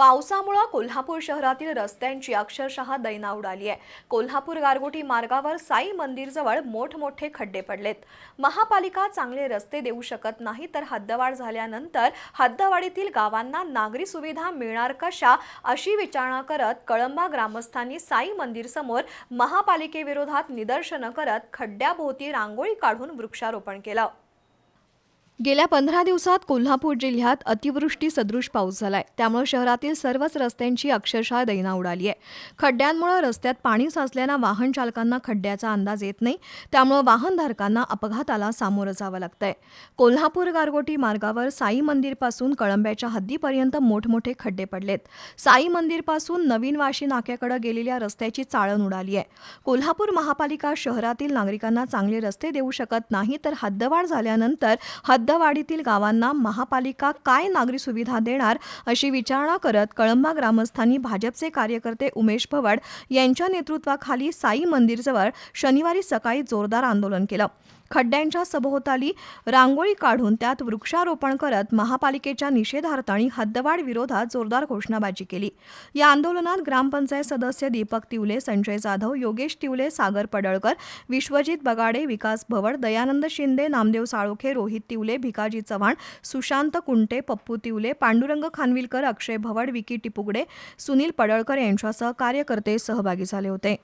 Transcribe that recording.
पावसामुळं कोल्हापूर शहरातील रस्त्यांची अक्षरशः दैना उडाली आहे. कोल्हापूर गारगोटी मार्गावर साई मंदिरजवळ मोठमोठे खड्डे पडलेत. महापालिका चांगले रस्ते देऊ शकत नाही तर हद्दवाढ झाल्यानंतर हद्दवाढीतील गावांना नागरी सुविधा मिळणार कशा अशी विचारणा करत कळंबा ग्रामस्थांनी साई मंदिर समोर महापालिकेविरोधात निदर्शनं करत खड्ड्याभोवती रांगोळी काढून वृक्षारोपण केलं. गेल्या पंधरा दिवसात कोल्हापूर जिल्ह्यात अतिवृष्टी सदृश पाऊस झालाय. त्यामुळे शहरातील सर्वच रस्त्यांची अक्षरशः दैना उडाली आहे. खड्ड्यांमुळे रस्त्यात पाणी साचल्यानं वाहन चालकांना खड्ड्याचा अंदाज येत नाही. त्यामुळे वाहनधारकांना अपघाताला सामोरं जावं लागतंय. कोल्हापूर गारगोटी मार्गावर साई मंदिरपासून कळंब्याच्या हद्दीपर्यंत मोठमोठे खड्डे पडलेत. साई मंदिरपासून नवीन वाशी नाक्याकडे गेलेल्या रस्त्याची चाळण उडाली आहे. कोल्हापूर महापालिका शहरातील नागरिकांना चांगले रस्ते देऊ शकत नाही तर हद्दवाढ झाल्यानंतर हद्द हद्दवाढीतील गावांना महापालिका काय नागरी सुविधा देणार अशी विचारणा करत कळंबा ग्रामस्थांनी भाजपचे कार्यकर्ते उमेश भवड यांच्या नेतृत्वाखाली साई मंदिरजवळ शनिवारी सकाळी जोरदार आंदोलन केलं. खड्ड्यांच्या सभोवताली रांगोळी काढून त्यात वृक्षारोपण करत महापालिकेच्या निषेधार्थ आणि हद्दवाढ विरोधात जोरदार घोषणाबाजी केली. या आंदोलनात ग्रामपंचायत सदस्य दीपक तिवले संजय जाधव योगेश तिवले सागर पडळकर विश्वजित बगाडे विकास भवड दयानंद शिंदे नामदेव साळोखे रोहित तिवले भिकाजी चव्हाण सुशांत कुंटे पप्पू तिवले पांडुरंग खानविलकर अक्षय भवड विकी टिपुगडे सुनील पडळकर यांच्यासह कार्यकर्ते सहभागी झाले होते.